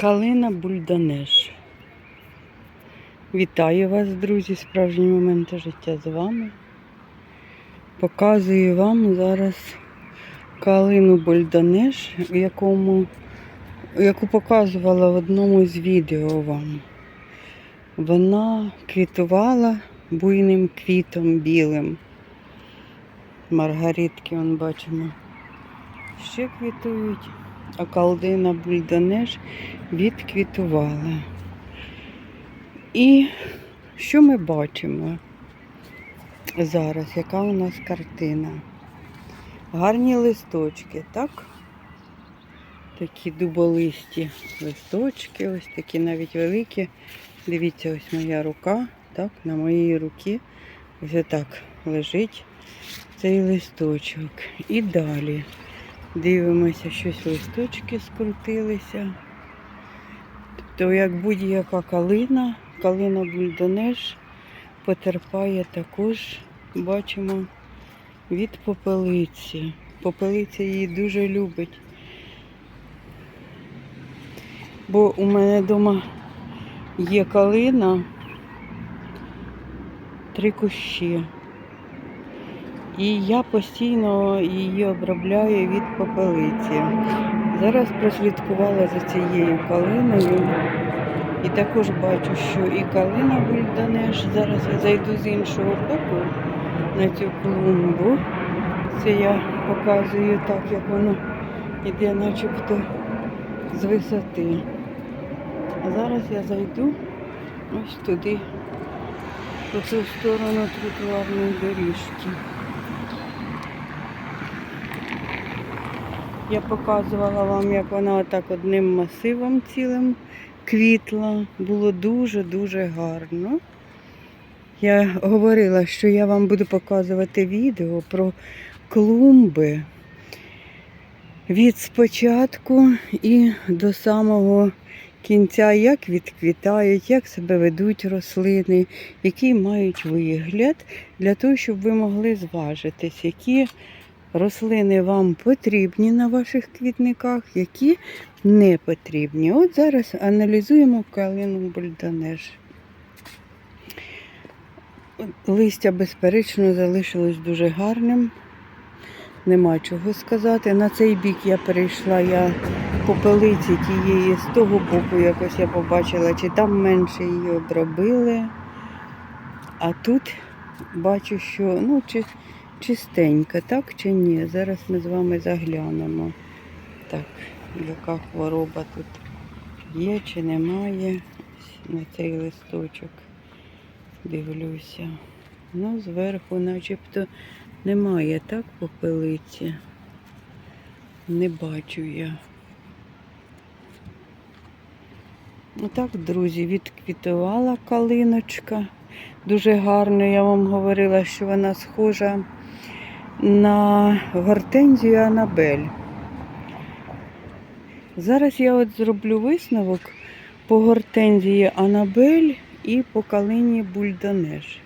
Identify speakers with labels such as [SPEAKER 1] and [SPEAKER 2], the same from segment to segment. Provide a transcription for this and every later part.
[SPEAKER 1] Калина Бульданеш. Вітаю вас, друзі, справжні моменти життя з вами. Показую вам зараз калину Бульданеш, якому, яку показувала в одному з відео вам. Вона квітувала буйним квітом білим. Маргаритки, он бачимо, ще квітують, а калдина Бульданеш відквітувала. І що ми бачимо зараз? Яка у нас картина? Гарні листочки, так? Такі дуболисті листочки, ось такі навіть великі. Дивіться, ось моя рука, так, на моїй руці ось так лежить цей листочок. І далі дивимося, щось листочки скрутилися. Тобто, як будь-яка калина, калина бульдонеш потерпає також, бачимо, від попелиці. Попелиця її дуже любить. Бо у мене вдома є калина, три кущі. І я постійно її обробляю від попелиці. Зараз прослідкувала за цією калиною. І також бачу, що і калина бульданеш. Зараз я зайду з іншого боку на цю клумбу. Це я показую так, як воно йде начебто з висоти. А зараз я зайду ось туди, по ту сторону тротуарної доріжки. Я показувала вам, як вона отак одним масивом цілим квітла. Було дуже-дуже гарно. Я говорила, що я вам буду показувати відео про клумби від спочатку і до самого кінця, як відквітають, як себе ведуть рослини, який мають вигляд, для того, щоб ви могли зважитись, які рослини вам потрібні на ваших квітниках, які не потрібні. От зараз аналізуємо калину бульданеш. Листя, безперечно, залишилось дуже гарним. Нема чого сказати. На цей бік я перейшла, я попелиці тієї з того боку якось я побачила, чи там менше її обробили. А тут бачу, що ну, чи, чистенька, так чи ні? Зараз ми з вами заглянемо. Так, яка хвороба тут є чи немає. На цей листочок дивлюся. Ну, зверху начебто немає, так, попелиці? Не бачу я. Отак, друзі, відквітувала калиночка. Дуже гарно, я вам говорила, що вона схожа на гортензію Анабель. Зараз я от зроблю висновок по гортензії Анабель і по калині Бульдонеш.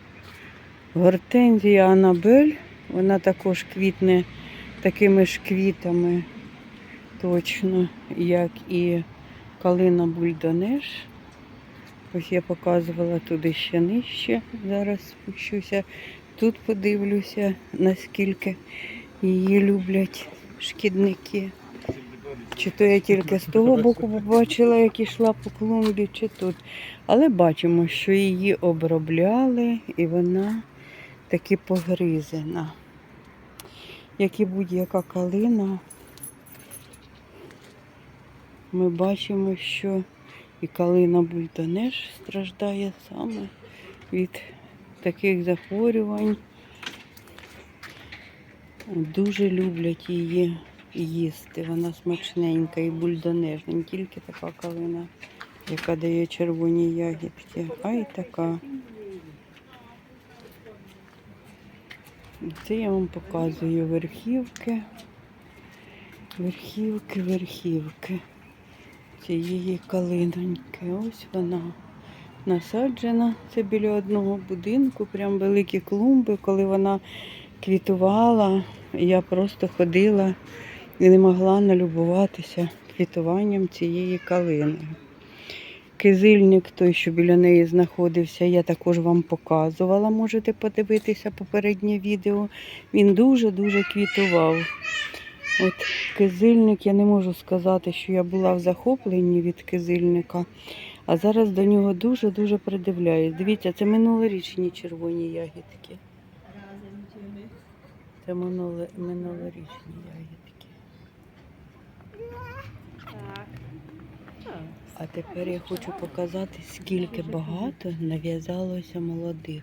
[SPEAKER 1] Гортензія Анабель, вона також квітне такими ж квітами, точно, як і калина Бульдонеш. Ось я показувала туди ще нижче. Зараз спущуся. Тут подивлюся, наскільки її люблять шкідники. Чи то я тільки з того боку побачила, як ішла по клумбі, чи тут. Але бачимо, що її обробляли і вона таки погризена. Як і будь-яка калина, ми бачимо, що і калина бульдонеш страждає саме від таких захворювань. Дуже люблять її їсти. Вона смачненька і бульдонеш, не тільки така калина, яка дає червоні ягідки, а й така. Це я вам показую верхівки, верхівки, верхівки цієї калиноньки. Ось вона насаджена. Це біля одного будинку, прям великі клумби. Коли вона квітувала, я просто ходила і не могла налюбуватися квітуванням цієї калини. Кизильник, той, що біля неї знаходився, я також вам показувала. Можете подивитися попереднє відео. Він дуже-дуже квітував. От кизильник, я не можу сказати, що я була в захопленні від кизильника, а зараз до нього дуже-дуже придивляюсь. Дивіться, це минулорічні червоні ягідки. Це минуле, минулорічні ягідки. А тепер я хочу показати, скільки багато нав'язалося молодих.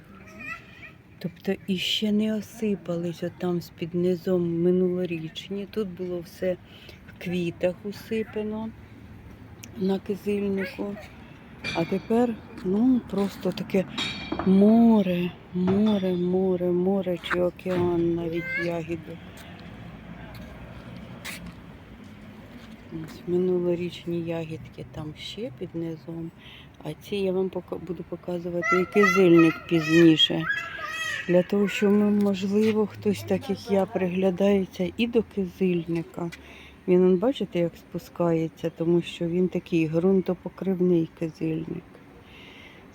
[SPEAKER 1] Тобто іще не осипались там з-під низом минулорічні. Тут було все в квітах усипано на кизильнику. А тепер ну, просто таке море, море, море, море чи океан навіть ягідок. Ось минулорічні ягідки там ще під низом, а ці я вам буду показувати і кизильник пізніше. Для того, що ми, можливо, хтось, так як я, приглядається і до кизильника. Він, он, бачите, як спускається, тому що він такий ґрунтопокривний кизильник.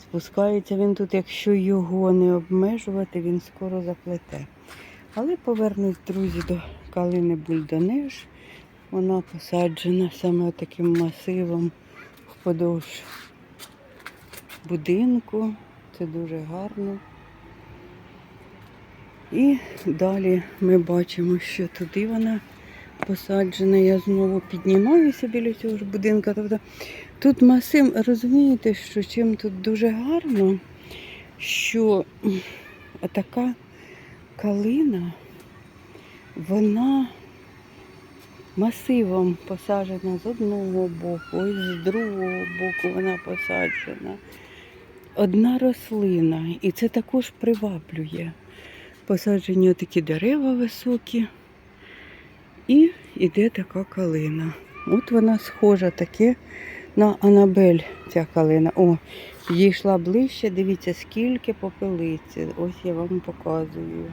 [SPEAKER 1] Спускається він тут, якщо його не обмежувати, він скоро заплете. Але повернусь, друзі, до калини Бульдонеж. Вона посаджена саме таким масивом вподовж будинку. Це дуже гарно. І далі ми бачимо, що туди вона посаджена. Я знову піднімаюся біля цього ж будинка. Тобто тут масив, розумієте, що чим тут дуже гарно, що така калина, вона масивом посаджена з одного боку, ось з другого боку вона посаджена. Одна рослина, і це також приваблює. Посаджені такі дерева високі, і йде така калина. От вона схожа таке на Анабель, ця калина. О, підійшла ближче, дивіться, скільки попелиці. Ось я вам показую.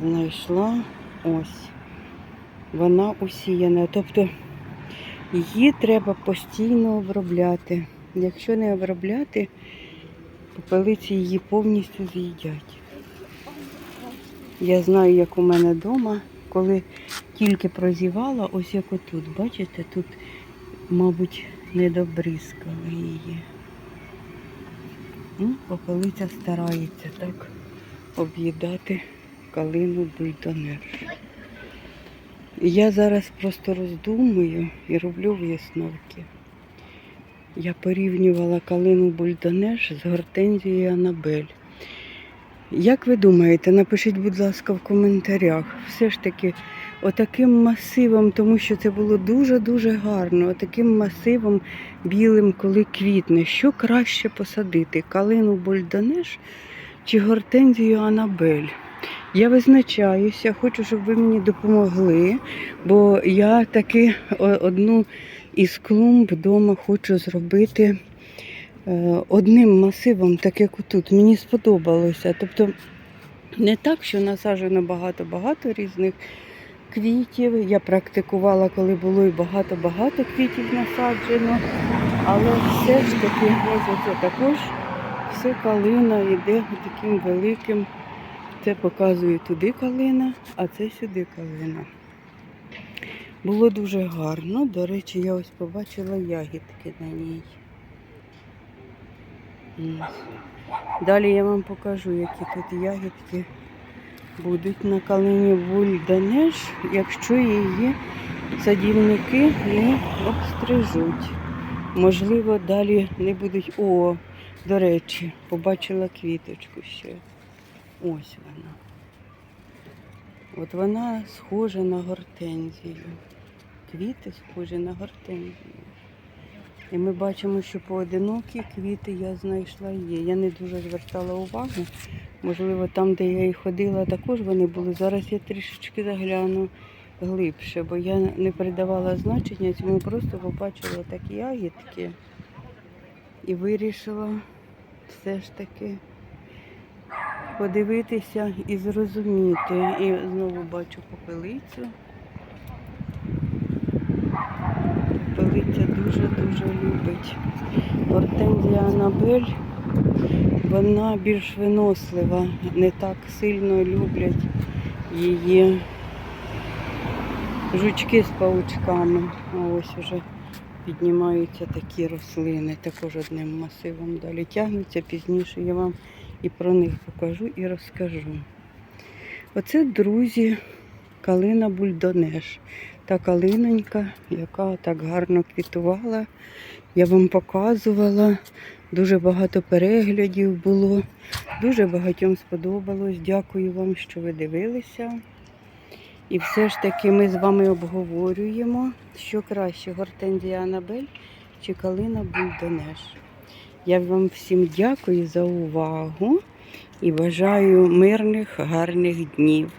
[SPEAKER 1] Знайшла ось вона усіяна. Тобто її треба постійно обробляти. Якщо не обробляти, попелиці її повністю з'їдять. Я знаю, як у мене вдома, коли тільки прозівала, ось як отут, бачите, тут, мабуть, не добризкали її. Ну, попелиця старається так об'їдати калину бульдонер. Я зараз просто роздумую і роблю висновки. Я порівнювала калину бульдонеж з гортензією Анабель. Як ви думаєте, напишіть, будь ласка, в коментарях. Все ж таки, отаким масивом, тому що це було дуже-дуже гарно, отаким масивом білим, коли квітне. Що краще посадити? Калину бульдонеж чи гортензію Анабель? Я визначаюся, хочу, щоб ви мені допомогли, бо я таки одну із клумб вдома хочу зробити е, одним масивом, так як отут. Мені сподобалося. Тобто не так, що насаджено багато-багато різних квітів. Я практикувала, коли було і багато-багато квітів насаджено, але все ж таки ось оце також все калина йде таким великим. Це показує туди калина, а це сюди калина. Було дуже гарно. До речі, я ось побачила ягідки на ній. Далі я вам покажу, які тут ягідки будуть на калині бульданеж, якщо її садівники не обстрижуть. Можливо, далі не будуть. О, до речі, побачила квіточку ще. Ось вона. От вона схожа на гортензію. Квіти схожі на гортензію. І ми бачимо, що поодинокі квіти я знайшла є. Я не дуже звертала увагу. Можливо, там, де я і ходила, також вони були. Зараз я трішечки загляну глибше, бо я не придавала значення, цьому просто побачила такі ягідки і вирішила все ж таки подивитися і зрозуміти. І знову бачу попелицю. Попелиця дуже-дуже любить. Гортензія Анабель, вона більш винослива, не так сильно люблять її жучки з паучками. А ось уже піднімаються такі рослини, також одним масивом далі тягнуться. Пізніше я вам і про них покажу і розкажу. Оце, друзі, калина бульдонеш. Та калинонька, яка так гарно квітувала. Я вам показувала. Дуже багато переглядів було. Дуже багатьом сподобалось. Дякую вам, що ви дивилися. І все ж таки ми з вами обговорюємо, що краще гортензія Анабель чи калина бульдонеш. Я вам всім дякую за увагу і бажаю мирних, гарних днів.